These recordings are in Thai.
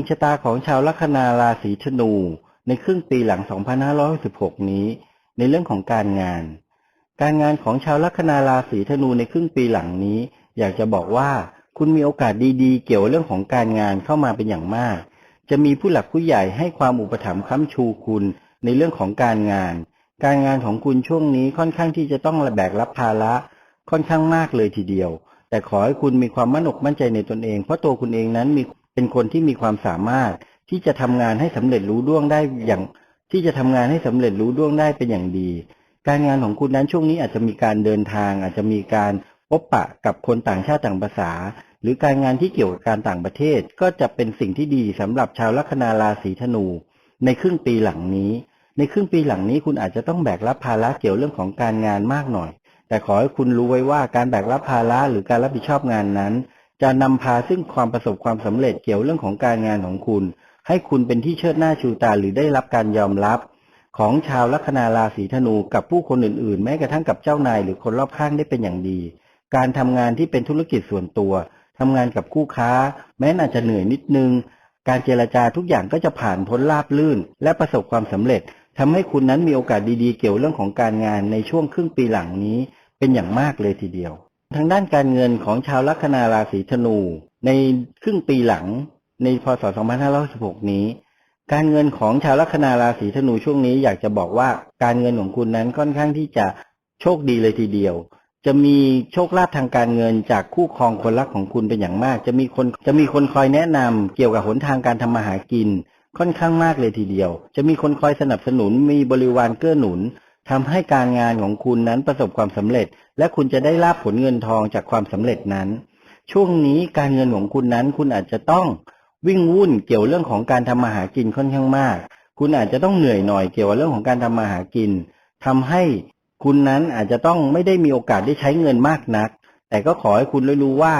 วงชะตาของชาวลัคนาราศีธนูในครึ่งปีหลัง 2516นี้ ในเรื่องของการงาน การงานของชาวลัคนาราศีธนูในครึ่งปีหลังนี้ อยากจะบอกว่าคุณมีโอกาสดีๆ เกี่ยวเรื่องของการงานเข้ามาเป็นอย่างมาก จะมีผู้หลักผู้ใหญ่ให้ความอุปถัมภ์ค้ำชูคุณในเรื่องของการงาน การงานของคุณช่วงนี้ค่อนข้างที่จะต้องแบกรับภาระค่อนข้างมากเลยทีเดียว แต่ขอให้คุณมีความมั่นอกมั่นใจในตนเอง เพราะตัวคุณเองนั้นมี เป็นคนที่มีความสามารถที่จะทำงานให้สำเร็จรู้ล่วงได้อย่างที่จะทำงานให้สำเร็จรู้ล่วงได้เป็นอย่างดี การงานของคุณนั้นช่วงนี้อาจจะมีการเดินทาง อาจจะมีการพบปะกับคนต่างชาติต่างภาษา หรือการงานที่เกี่ยวกับการต่างประเทศ ก็จะเป็นสิ่งที่ดีสำหรับชาวลัคนาราศีธนู ในครึ่งปีหลังนี้ ในครึ่งปีหลังนี้คุณอาจจะต้องแบกรับภาระเกี่ยวเรื่องของการงานมากหน่อย แต่ขอให้คุณรู้ไว้ว่าการแบกรับภาระหรือการรับผิดชอบงานนั้น จะนำพาซึ่งความประสบความสำเร็จเกี่ยวเรื่องของการงานของคุณ ให้คุณเป็นที่เชิดหน้าชูตาหรือได้รับการยอมรับ ของชาวลัคนาราศีธนูกับผู้คนอื่นๆ แม้กระทั่งกับเจ้านายหรือคนรอบข้างได้เป็นอย่างดี การทำงานที่เป็นธุรกิจส่วนตัวทำงานกับคู่ค้า แม้อาจจะเหนื่อยนิดนึง การเจรจาทุกอย่างก็จะผ่านพ้นราบลื่น และประสบความสำเร็จทำให้คุณนั้นมีโอกาสดีๆ เกี่ยวเรื่องของการงานในช่วงครึ่งปีหลังนี้ เป็นอย่างมากเลยทีเดียว ทางด้านการเงินของชาวลัคนาราศีธนู ในครึ่งปีหลังในพศ 2516นี้ การเงินของชาวลัคนาราศีธนูช่วงนี้อยากจะบอกว่าการเงินของคุณนั้นค่อนข้างที่จะโชคดีเลยทีเดียว จะมีโชคลาภทางการเงินจากคู่ครองคนรักของคุณเป็นอย่างมาก จะมีคนจะมีคนคอยแนะนำเกี่ยวกับหนทางการทำมาหากิน ค่อนข้างมากเลยทีเดียว จะมีคนคอยสนับสนุนมีบริวารเกื้อหนุน ทำให้การงานของคุณนั้นประสบความสำเร็จ และคุณจะได้รับผลเงินทองจากความสำเร็จนั้น ช่วงนี้การเงินของคุณนั้นคุณอาจจะต้องวิ่งวุ่นเกี่ยวเรื่องของการทำมาหากินค่อนข้างมาก คุณอาจจะต้องเหนื่อยหน่อยเกี่ยวกับเรื่องของการทำมาหากินทำให้คุณนั้นอาจจะต้องไม่ได้มีโอกาสได้ใช้เงินมากนัก แต่ก็ขอให้คุณได้รู้ว่า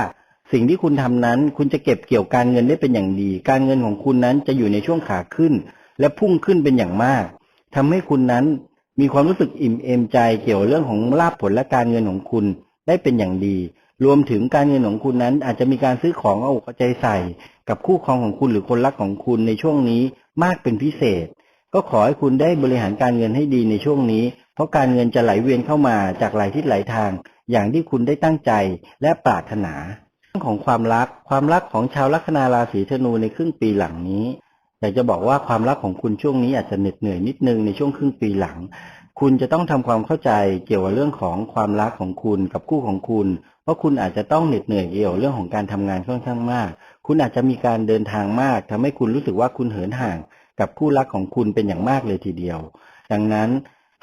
สิ่งที่คุณทำนั้น คุณจะเก็บเกี่ยวการเงินได้เป็นอย่างดี การเงินของคุณนั้นจะอยู่ในช่วงขาขึ้น และพุ่งขึ้นเป็นอย่างมากทำให้คุณนั้น มีความรู้สึกอิ่มเอมใจเกี่ยวเรื่องของลาภผลและการเงินของคุณได้เป็นอย่างดี รวมถึงการเงินของคุณนั้น อาจจะมีการซื้อของเอาอกเอาใจใส่ กับคู่ครองของคุณหรือคนรักของคุณในช่วงนี้มากเป็นพิเศษ ก็ขอให้คุณได้บริหารการเงินให้ดีในช่วงนี้ เพราะการเงินจะไหลเวียนเข้ามาจากหลายทิศหลายทาง อย่างที่คุณได้ตั้งใจและปรารถนาเรื่องของความรัก ความรักของชาวลัคนาราศีธนูในครึ่งปีหลังนี้ อยากจะบอกว่าความรักของคุณช่วงนี้อาจจะเหน็ดเหนื่อยนิดนึงในช่วงครึ่งปีหลัง คุณจะต้องทำความเข้าใจเกี่ยวกับเรื่องของความรักของคุณกับคู่ของคุณ เพราะคุณอาจจะต้องเหน็ดเหนื่อยเกี่ยวเรื่องของการทำงานค่อนข้างมาก คุณอาจจะมีการเดินทางมากทำให้คุณรู้สึกว่าคุณเหินห่าง กับคู่รักของคุณเป็นอย่างมากเลยทีเดียว ดังนั้น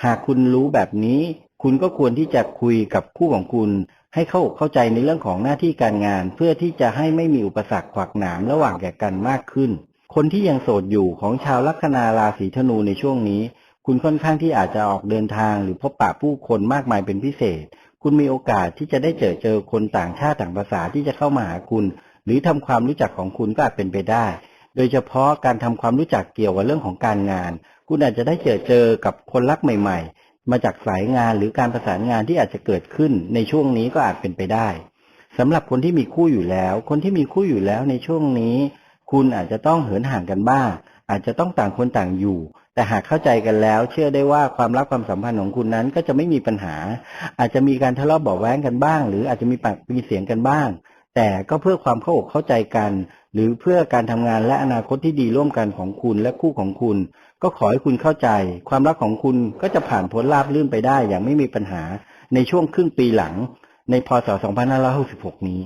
หากคุณรู้แบบนี้ คุณก็ควรที่จะคุยกับคู่ของคุณ ให้เข้าเข้าใจในเรื่องของหน้าที่การงาน เพื่อที่จะให้ไม่มีอุปสรรคขวากหนามระหว่างแก่กันมากขึ้น คนที่ยังโสดอยู่ของชาวลัคนาราศีธนูในช่วงนี้ คุณค่อนข้างที่อาจจะออกเดินทางหรือพบปะผู้คนมากมายเป็นพิเศษ คุณมีโอกาสที่จะได้เจอเจอคนต่างชาติต่างภาษาที่จะเข้ามาหาคุณ หรือทำความรู้จักของคุณก็อาจเป็นไปได้ โดยเฉพาะการทำความรู้จักเกี่ยวกับเรื่องของการงาน คุณอาจจะได้เจอเจอกับคนรักใหม่ ๆ มาจากสายงานหรือการประสานงานที่อาจจะเกิดขึ้นในช่วงนี้ก็อาจเป็นไปได้สำหรับคนที่มีคู่อยู่แล้ว คนที่มีคู่อยู่แล้วในช่วงนี้ คุณอาจจะต้องเหินห่างกันบ้าง อาจจะต้องต่างคนต่างอยู่ แต่หากเข้าใจกันแล้ว เชื่อได้ว่าความรักความสัมพันธ์ของคุณนั้นก็จะไม่มีปัญหา อาจจะมีการทะเลาะเบาะแว้งกันบ้าง หรืออาจจะมีปากมีเสียงกันบ้าง แต่ก็เพื่อความเข้าอกเข้าใจกัน หรือเพื่อการทำงานและอนาคตที่ดีร่วมกันของคุณและคู่ของคุณ ก็ขอให้คุณเข้าใจ ความรักของคุณก็จะผ่านพ้นราบลื่นไปได้อย่างไม่มีปัญหาในช่วงครึ่งปีหลัง ในพศ 2566 นี้